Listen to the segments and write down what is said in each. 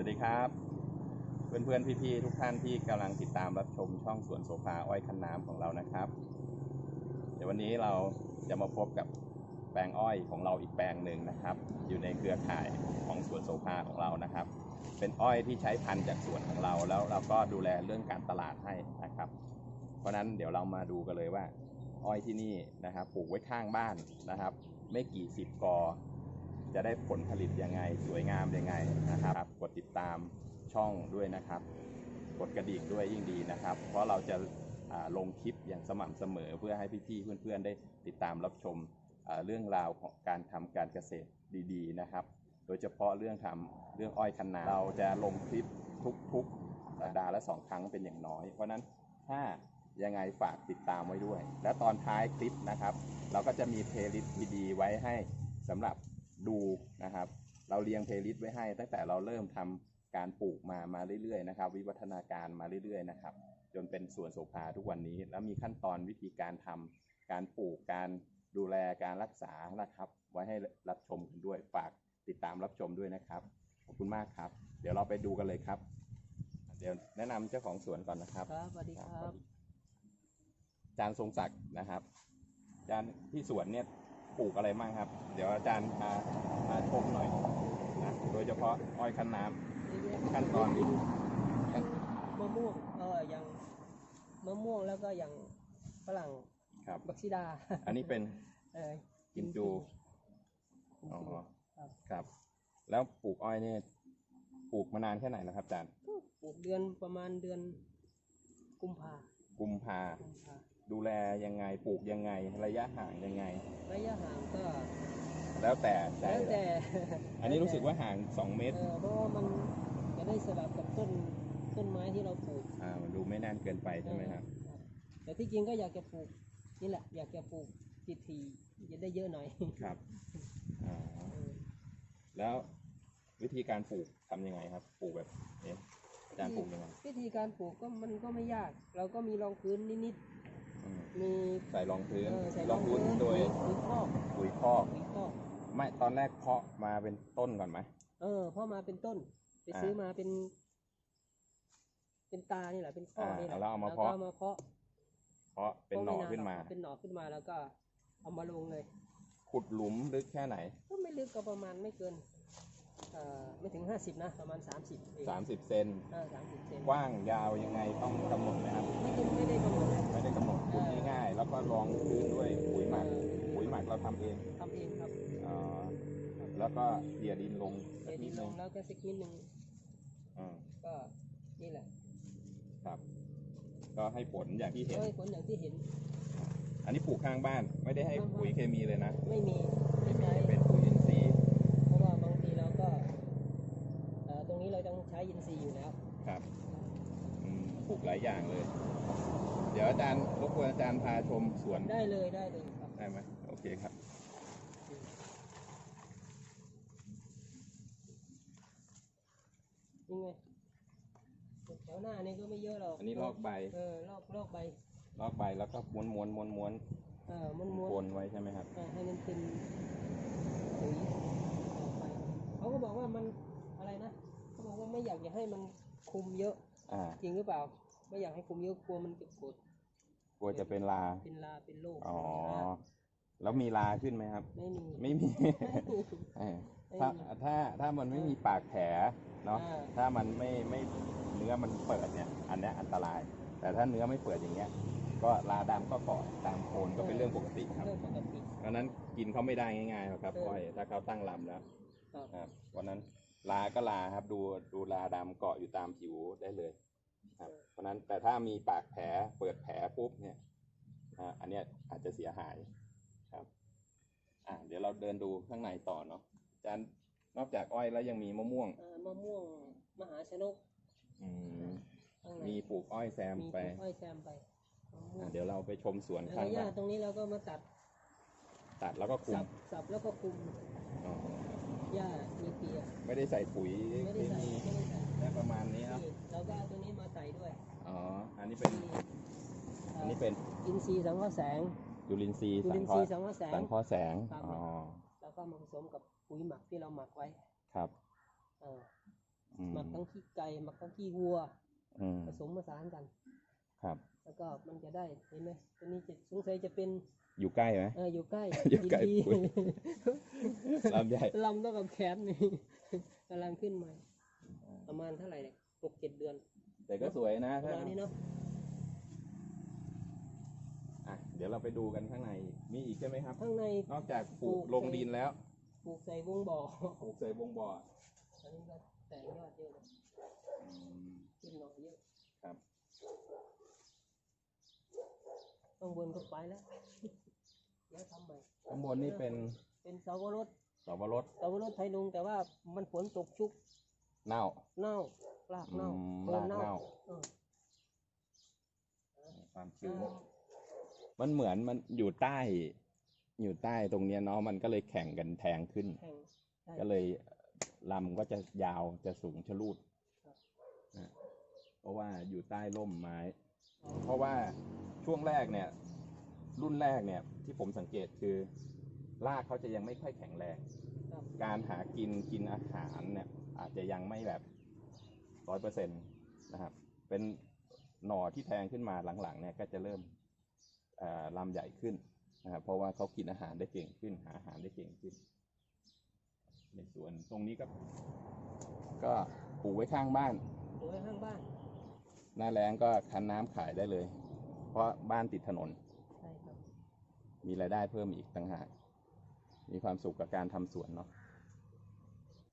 วัสดีครับ เพื่อนๆพี่ๆทุกท่านที่กำลังติดตามรับชมช่องสวนโสภาอ้อยคันน้ำของเรานะครับ เดี๋ยววันนี้เราจะมาพบกับแปลงอ้อยของเราอีกแปลงหนึ่งนะครับ อยู่ในเครือข่ายของสวนโสภาของเรานะครับ เป็นอ้อยที่ใช้พันธุ์จากสวนของเราแล้วเราก็ดูแลเรื่องการตลาดให้นะครับ เพราะฉะนั้นเดี๋ยวเรามาดูกันเลยว่า อ้อยที่นี่นะครับปลูกไว้ข้างบ้านนะครับ ไม่กี่สิบกอ จะได้ผลผลิตยังไง สวยงามยังไงนะครับ กดติดตามช่องด้วยนะครับ กดกระดิ่งด้วยยิ่งดีนะครับ เพราะเราจะลงคลิปอย่างสม่ำเสมอเพื่อให้พี่ๆเพื่อนๆ ได้ติดตามรับชมเรื่องราวของการทำการเกษตรดีๆนะครับ โดยเฉพาะเรื่องทำเรื่องอ้อยคันนาเราจะลงคลิปทุกๆสัปดาห์ละสองครั้งเป็นอย่างน้อย เพราะฉะนั้นถ้ายังไงฝากติดตามไว้ด้วย และตอนท้ายคลิปนะครับ เราก็จะมีเพลย์ลิสต์ดีๆไว้ให้สำหรับ ดูนะครับ เราเรียงเพลย์ลิสต์ไว้ให้ ตั้งแต่เราเริ่มทำการปลูกมามาเรื่อยๆนะครับ วิวัฒนาการมาเรื่อยๆนะครับ จนเป็นสวนโสภาทุกวันนี้ แล้วมีขั้นตอนวิธีการทำการปลูกการดูแลการรักษานะครับ ไว้ให้รับชมกันด้วยฝากติดตามรับชมด้วยนะครับขอบคุณมากครับ เดี๋ยวเราไปดูกันเลยครับ เดี๋ยวแนะนำเจ้าของสวนก่อนนะครับครับสวัสดีครับอาจารย์ทรงศักดิ์นะครับอาจารย์ที่สวนเนี่ย ปลูกอะไรบ้างครับ เดี๋ยวอาจารย์พาพาชมหน่อยนะโดยเฉพาะอ้อยคันน้ำขั้นตอนนี้อย่างมะม่วงเอออย่างมะม่วงแล้วก็อย่างฝรั่งครับบักซิดา อันนี้เป็นเออกิมจูกิมอ๋อจูครับครับ แล้วปลูกอ้อยเนี่ยปลูกมานานแค่ไหนแล้วครับอาจารย์ปลูกเดือนประมาณเดือนกุมภากุมภากุมภา ดูแลยังไงปลูกยังไง ระยะห่างยังไง ระยะห่างก็ แล้วแต่ใจแล้วแต่อันนี้รู้สึกว่าห่าง 2 เมตรเออเพราะว่ามันจะได้สลับกับต้นต้นไม้ที่เราปลูกอ่ามันดูไม่แน่นเกินไปใช่ไหมครับเออครับแต่ที่จริงก็อยากจะปลูกนี่แหละอยากจะปลูกทีทีๆจะได้เยอะหน่อยครับอ่าเออแล้ววิธีการปลูกทำยังไงครับ ปลูกแบบนี้อาจารย์ปลูกยังไงวิธีการปลูกก็มันก็ไม่ยาก เราก็มีรองพื้นนิดอืมๆ มีใส่รองพื้นเออใส่รองพื้นโดยปุ๋ยคอกปุ๋ยคอก ปุ๋ยคอก ไม่ตอนแรกเพาะมาเป็นต้นก่อนไหม เออเพราะมาเป็นต้น ไปอ่าซื้อมาเป็น เป็นตานี่แหละเป็นข้ออ่านี่แหละแล้วเอามาก็เพาะเอามาเพาะเพาะเป็นหน่อขึ้นมาเป็นหน่อขึ้นมาแล้วก็ เอามาลงเลย ขุดหลุมลึกแค่ไหน ก็ไม่ลึกก็ประมาณไม่เกินเอ่อ ไม่ถึงห้าสิบนะ ประมาณสามสิบเอง30 เซนเออสามสิบเซนกว้างยาวยังไงต้องกำหนดไหมครับ ไม่ได้ไม่ได้กำหนดเลยไม่ได้กำหนดขุดเออง่ายๆ แล้วก็รองพื้นด้วยปุ๋ยหมัก ปุ๋ยหมักเราทำเองทำเองครับอ่าแล้วก็เดียดินลงสัเดี๋กยวดินลนิดนึงงแล้วก็สักนิดนึงอ่าก็นี่แหละครับ ก็ให้ผลอย่างที่เห็น ก็ให้ผลอย่างที่เห็นอันนี้ปลูกข้างบ้านไม่ได้ให้ปุ๋ยเคมีเลยนะ ไม่มีไม่ใช้ เป็นปุ๋ยอินทรีย์ เพราะว่าบางทีเราก็เอ่อต รงนี้เราต้องใช้อินทรีย์อยู่แล้วครับอืมปลูกหลายอย่างเลย เดี๋ยวอาจารย์รบกวนอาจารย์พาชมสวนได้เลยได้เลยครับ ได้ไหมโอเคครับยังไงแถวหน้านี่ก็ไม่เยอะหรอกอันนี้ลอกใบเออลอกลอกใบลอกใบแล้วก็ม้วนม้วนม้วนม้วนเออม้วนม้วนโคนไว้ใช่ไหมครับเออให้มันเป็นปุ๋ยต่อไปเขาก็บอกว่ามันอะไรนะเขา บอกว่าไม่อยากจะให้มันคุมเยอะ อ่า จริงหรือเปล่า ไม่อยากให้คุมเยอะกลัวมันจะกดกลัวจะเป็นลา เป็นลาเป็นโรคอ๋อ แล้วมีลาขึ้นไหมครับ ไม่มีไม่มีเออถ้าถ้าถ้ามันไม่มีปากแผลเนาะอ่าถ้ามันไม่ไม่เนื้อมันเปิดเนี่ย อันเนี้ยอันตราย แต่ถ้าเนื้อไม่เปิดอย่างเงี้ย ก็ลาดำก็เกาะตามโคนก็เป็นเรื่องปกติครับเรื่องปกติเพราะฉะนั้นกินเขาไม่ได้ง่ายๆหรอกครับเอออ้อย ถ้าเขาตั้งลำแล้วครับครับเพราะฉะนั้น ลาก็ลาครับ ดูดูลาดำเกาะอยู่ตามผิวได้เลยครับเพราะฉะนั้นแต่ถ้ามีปากแผลเปิดแผลปุ๊บเนี่ยอ่าอันเนี้ยอาจจะเสียหายครับ อ่าเดี๋ยวเราเดินดูข้างในต่อเนาะอาจารย์นอกจากอ้อยแล้วยังมีมะม่วงเอ่อมะม่วงมหาชนกอืมข้างในมีปลูกอ้อยแซมมีไป อ้อยแซมไปมะม่วอ่างเดี๋ยวเราไปชมสวนแล้วข้างหญ้าบ้านตรงนี้เราก็มาตัด ตัดแล้วก็คุสัมบสับแล้วก็คุมอ๋อ หญ้ามีเปียไม่ได้ใส่ปุ๋ยไม่เคได้ใส่มีไม่ได้ใส่แค่ประมาณนี้เนาะนี่เราก็เอาตัวนี้มาใส่ด้วยอ๋อ อันนี้เป็นที่อันนี้เป็นอินทรีย์สังเคราะห์แสงจุลินทรีย์จุสัลิงนเคทรีราะย์ห์สังเคราะห์แสงสังเคราะห์แสง ครับ อ๋อ แล้วก็มาผสมกับปุ๋ยหมักที่เราหมักไว้ครับเอออืมหมักผขี้ไก่หมักทั้งขี้วัว อืมผสมผสานกัน ครับ แล้วก็มันจะได้เห็นไหมตัวนี้จะสงสัยจะเป็นอยู่ใกล้ไหมเอออยู่ใกล้อยู่ใกล้ดีปุ๋ยลำใหญ่ลำเท่ากับแขนนี่กำลังขึ้นมาประมาณเท่าไหร่เนี่ยหกเจ็ดเดือน แต่ก็สวยนะประมาณนี้เนาะอะเดี๋ยวเราไปดูกันข้างในมีอีกใช่ไหมครับ ข้างในนอกจากปลูกปลูกลงดินแล้วปลูกใส่วงบ่อปลูกใส่บงบ่ออันนี้ก็แตกยอดเยอะเลยอืมขึ้นหน่อเยอะครับ ข้างบนก็ไปแล้วแล้วทำใหม่ข้างบนนี่เป็นเป็นเสาวรสสับปะรดเสาวรสไทยลุงแต่ว่ามันฝนตกชุกเน่าเน่ารากเน่าอืมโคนรากเน่าเออความชื้นมันเหมือนมันอยู่ใต้ อยู่ใต้ตรงเนี้ยเนาะมันก็เลยแข่งกันแทงขึ้น แข่งใช่ ก็เลยลำก็จะยาวจะสูงชะลูดครับ นะเพราะว่าอยู่ใต้ร่มไม้ เพราะว่า ช่วงแรกเนี่ย รุ่นแรกเนี่ยที่ผมสังเกตคือรากเขาจะยังไม่ค่อยแข็งแรง ครับ การหากินกินอาหารเนี่ยอาจจะยังไม่แบบร้อยเปอร์เซ็นต์นะครับ เป็นหน่อที่แทงขึ้นมาหลังๆเนี่ยก็จะเริ่มเอ่อลำใหญ่ขึ้นนะครับเพราะว่าเขากินอาหารได้เก่งขึ้น หาอาหารได้เก่งขึ้น ในส่วนตรงนี้ก็ ก็ปลูกไว้ข้างบ้านปลูกไว้ข้างบ้าน หน้าแล้งก็คันน้ำขายได้เลย เพราะบ้านติดถนน ใช่ครับ มีรายได้เพิ่มอีกต่างหาก มีความสุขกับการทำสวนเนาะ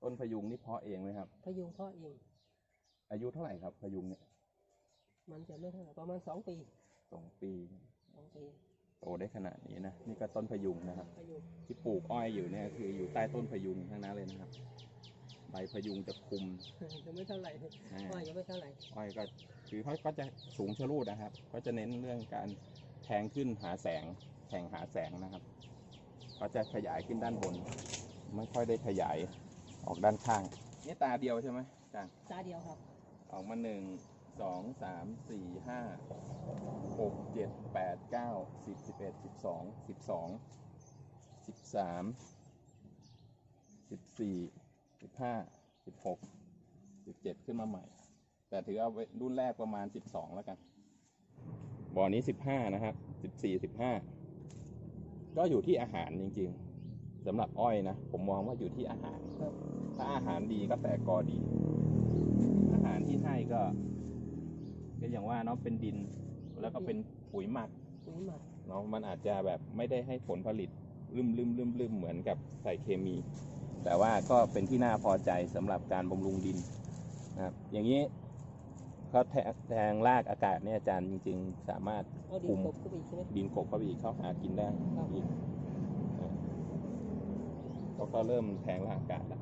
ต้นพยุงนี่เพาะเองไหมครับ พยุงเพาะเอง อายุเท่าไหร่ครับ พยุงเนี่ยมันจะไม่เท่าไหร่ประมาณสองปีสองปี สองปีโตได้ขนาดนี้นะ นี่ก็ต้นพยุงนะครับ พยุงที่ปลูกอ้อยอยู่เนี่ยคืออยู่ใต้ต้นพยุงทั้งนั้นเลยนะครับ ใบพยุงจะคุมจะไม่เท่าไหร่อ่า ว่ายังไม่เท่าไหร่ อ้อยก็คือเขาก็จะสูงชะลูดนะครับ ก็จะเน้นเรื่องการแทงขึ้นหาแสงแข่งหาแสงนะครับ ก็จะขยายขึ้นด้านบน ไม่ค่อยได้ขยายออกด้านข้าง นี่ตาเดียวใช่ไหมอาจารย์ตาเดียวครับ ออกมาหนึ่งสองสามสี่ห้าหกเจ็ดแปดเก้าสิบสิบเอ็ดสิบสองสิบสองสิบสามสิบสี่ สิบห้าสิบหกสิบเจ็ดขึ้นมาใหม่ แต่ถือเอาไว้รุ่นแรกประมาณสิบสองแล้วกันบ่อนี้สิบห้านะครับสิบสี่สิบห้าก็อยู่ที่อาหารจริง ๆสำหรับอ้อยนะ ผมมองว่าอยู่ที่อาหารครับถ้าอาหารดีก็แตกกอดี อาหารที่ให้ก็ก็อย่างว่าเนาะเป็นดินแล้วก็เป็นปุ๋ยหมักปุ๋ยหมักเนาะมันอาจจะแบบไม่ได้ให้ผลผลิตลืมลืมลืมลืมเหมือนกับใส่เคมี แต่ว่าก็เป็นที่น่าพอใจสำหรับการบำรุงดินนะครับ อย่างนี้เขาแทงแทงรากอากาศเนี่ยอาจารย์จริง ๆ สามารถเอาดินคุมกบเข้าไปอีกใช่ไหมดินกบเข้าไปอีกเขาหากินได้ครับอีกเออเขาก็เริ่มแทงรากอากาศแล้ว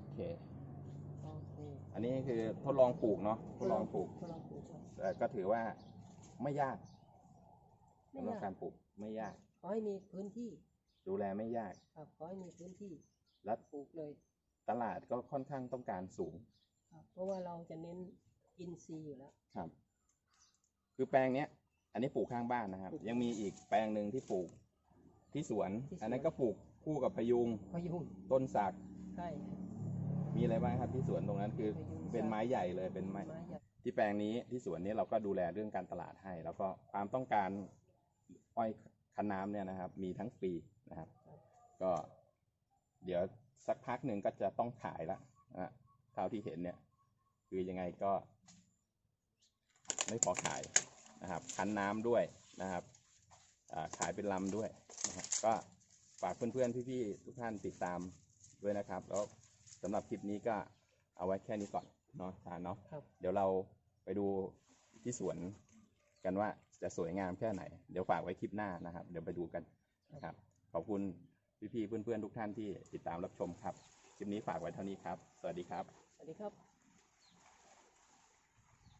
โอเค โอเคอันนี้คือทดลองปลูกเนาะทดลองปลูก ทดลองปลูกครับแต่ก็ถือว่าไม่ยากไม่สำหรับยากการปลูกไม่ยาก ขอให้มีพื้นที่ ดูแลไม่ยาก ครับขอให้มีพื้นที่และปลูกเลย ตลาดก็ค่อนข้างต้องการสูง ครับ เพราะว่าเราจะเน้นอินทรีย์อยู่แล้ว ครับ คือแปลงเนี้ย อันนี้ปลูกข้างบ้านนะครับปลูกยังมีอีกแปลงหนึ่งที่ปลูกที่สวน ที่สวน อันนั้นก็ปลูกคู่กับพยุงพยุงต้นสัก ใช่ มีอะไรบ้างครับที่สวนตรงนั้นคือพยุงเป็นไม้ใหญ่เลยเป็นไม้ ไม้ใหญ่ที่แปลงนี้ที่สวนนี้เราก็ดูแลเรื่องการตลาดให้ แล้วก็ความต้องการอ้อย คันน้ำเนี่ยนะครับ มีทั้งปีนะครับ ก็เดี๋ยวสักพักหนึ่งก็จะต้องขายละนะเท่าที่เห็นเนี่ย คือยังไงก็ ไม่พอขายนะครับ คันน้ำด้วยนะครับอ่าขายเป็นลำด้วยนะครับก็ฝากเพื่อนๆพี่ๆทุกท่านติดตามด้วยนะครับ แล้วสำหรับคลิปนี้ก็เอาไว้แค่นี้ก่อนเนาะทานเนาะครับเดี๋ยวเราไปดูที่สวนกันว่า จะสวยงามแค่ไหน เดี๋ยวฝากไว้คลิปหน้านะครับ เดี๋ยวไปดูกันนะครับ ขอบคุณพี่ๆเพื่อนๆทุกท่านที่ติดตามรับชมครับ คลิปนี้ฝากไว้เท่านี้ครับ สวัสดีครับ สวัสดีครับ